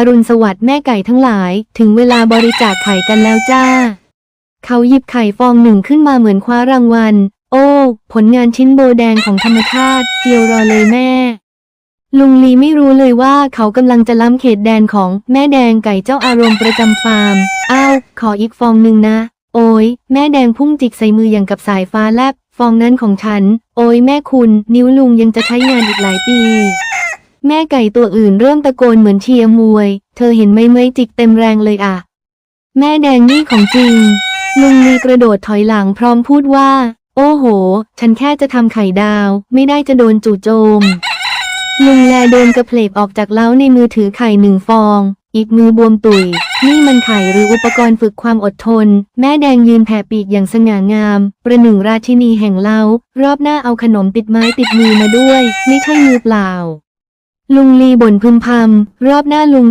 อรุณสวัสดิ์แม่ไก่ทั้งหลาย ถึงเวลาบริจาคไข่กันแล้วจ้า เขาหยิบไข่ฟองหนึ่งขึ้นมาเหมือนคว้ารางวัล โอ้ ผลงานชิ้นโบแดงของธรรมชาติ เจียวรอเลยแม่ ลุงลีไม่รู้เลยว่าเขากำลังจะล้ำเขตแดนของแม่แดงไก่เจ้าอารมณ์ประจำฟาร์ม อ้าว ขออีกฟองหนึ่งนะ โอ้ยแม่แดงพุ่งจิกใส่มืออย่างกับสายฟ้าแลบ ฟองนั้นของฉัน โอ้ยแม่คุณ นิ้วลุงยังจะใช้งานอีกหลายปี แม่ไก่ตัวอื่นเริ่มตะโกนเหมือนเชียร์มวย เธอเห็นไหมเมยจิกเต็มแรงเลยอะแม่แดงนี่ของจริง ลุงลีกระโดดถอยหลังพร้อมพูดว่า โอ้โห ฉันแค่จะทำไข่ดาว ไม่ได้จะโดนจู่โจม ลุงแลโดนกระเพลกออกจากเล้าในมือถือไข่หนึ่งฟอง อีกมือบวมตุย นี่มันไข่หรืออุปกรณ์ฝึกความอดทน แม่แดงยืนแผ่ปีกอย่างสง่างาม ประหนึ่งราชินีแห่งเล้ารอบหน้าเอาขนมติดไม้ติดมือมาด้วย ไม่ใช่มือเปล่า ลุงลีบ่นพึมพำรอบหน้าลุง